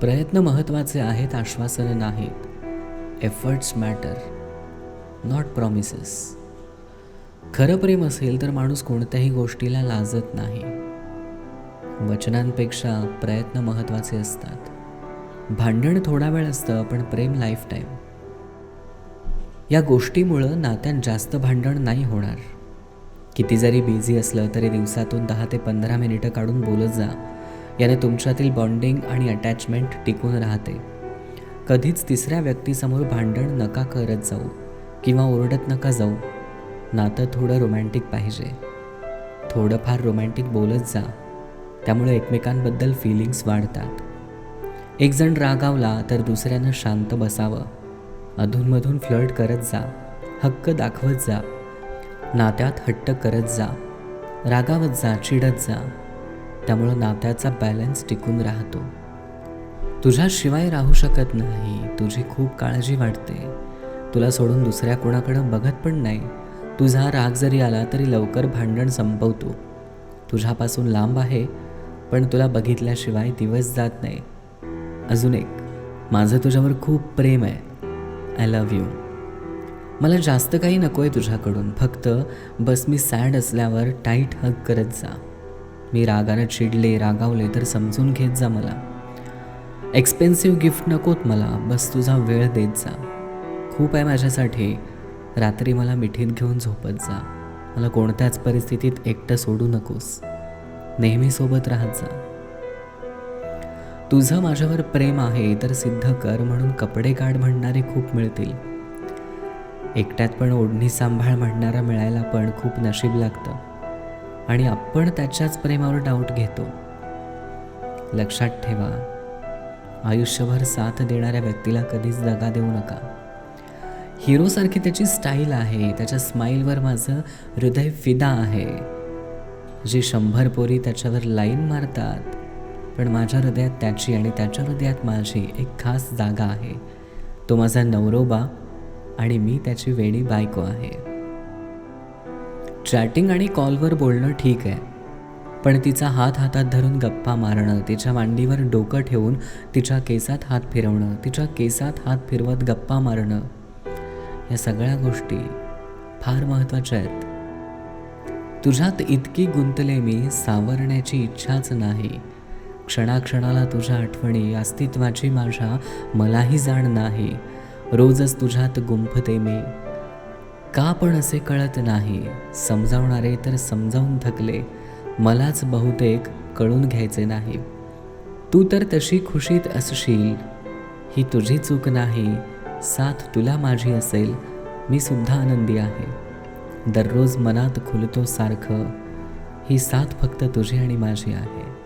प्रयत्न महत्त्वाचे आहेत आश्वासनं नाहीत एफर्ट्स मॅटर नॉट प्रॉमिसेस खरं प्रेम असेल तर माणूस कोणत्याही गोष्टीला लाजत नाही. वचनांपेक्षा प्रयत्न महत्त्वाचे असतात. भांडण थोडा वेळ असतं पण प्रेम लाईफ टाईम या गोष्टीमुळं नात्यात जास्त भांडण नाही होणार. किती जरी बिझी असलं तरी दिवसातून दहा ते पंधरा मिनिटं काढून बोलत जा. याने तुमच्यातील बॉन्डिंग आणि अटॅचमेंट टिकून राहते. कधीच तिसऱ्या व्यक्तीसमोर भांडण नका करत जाऊ किंवा ओरडत नका जाऊ. नातं थोडं रोमॅन्टिक पाहिजे. थोडंफार रोमॅन्टिक बोलत जा. त्यामुळे एकमेकांबद्दल फिलिंग्स वाढतात. एकजण रागावला तर दुसऱ्यानं शांत बसावं. अधूनमधून फ्लर्ट करत जा. हक्क दाखवत जा. नात्यात हट्ट करत जा. रागावत जा चिडत जा. त्यामुळं नात्याचा बॅलन्स टिकून राहतो. तुझ्याशिवाय राहू शकत नाही तुझी खूप काळजी वाटते तुला सोडून दुसऱ्या कोणाकडं बघत पण नाही. तुझा राग जरी आला तरी लवकर भांडण संपवतो. तुझ्यापासून लांब आहे पण तुला बघितल्याशिवाय दिवस जात नाही. अजून एक माझं तुझ्यावर खूप प्रेम आहे. आय लव्ह यू मला जास्त काही नको आहे तुझ्याकडून फक्त बस मी सॅड असल्यावर टाईट हग करत जा. मी रागानं चिडले रागावले तर समजून घेत जा मला. एक्सपेन्सिव्ह गिफ्ट नकोत मला बस तुझा वेळ देत जा. खूप आहे माझ्यासाठी रात्री मला मिठीत घेऊन झोपत जा. मला कोणत्याच परिस्थितीत एकटं सोडू नकोस. नेहमी सोबत राहत जा. तुझं माझ्यावर प्रेम आहे तर सिद्ध कर म्हणून कपडे काढ म्हणणारे खूप मिळतील. एकट्यात पण ओढणी सांभाळ म्हणणारा मिळायला पण खूप नशीब लागतं. आणि आपण त्याच्याच प्रेमावर डाऊट घेतो. लक्षात ठेवा आयुष्यभर साथ देणाऱ्या व्यक्तीला कधीच दगा देऊ नका. हिरोसारखी त्याची स्टाईल आहे त्याच्या स्माईलवर माझं हृदय फिदा आहे. जी शंभर पोरी त्याच्यावर लाईन मारतात पण माझ्या हृदयात त्याची आणि त्याच्या हृदयात माझी एक खास जागा आहे. तो माझा नवरोबा आणि मी त्याची वेणी बायको आहे. चॅटिंग आणि कॉलवर बोलणं ठीक आहे. पण तिचा हात हातात धरून गप्पा मारणं तिच्या मांडीवर डोकं ठेवून तिच्या केसात हात फिरवणं तिच्या केसात हात फिरवत गप्पा मारणं या सगळ्या गोष्टी फार महत्त्वाच्या आहेत. तुझ्यात इतकी गुंतले मी सावरण्याची इच्छाच नाही. क्षणाक्षणाला तुझ्या आठवणी अस्तित्वाची माझ्या मलाही जाण नाही. रोजच तुझ्यात गुंफते मी. का पण असे कळत नाही. समजावणारे तर समजावून थकले. मलाच बहुतेक कळून घ्यायचे नाही. तू तर तशी खुशीत असशील. ही तुझी चूक नाही. साथ तुला माझी असेल. मी सुद्धा आनंदी आहे. दररोज मनात खुलतो सारखं. ही साथ फक्त तुझी आणि माझी आहे.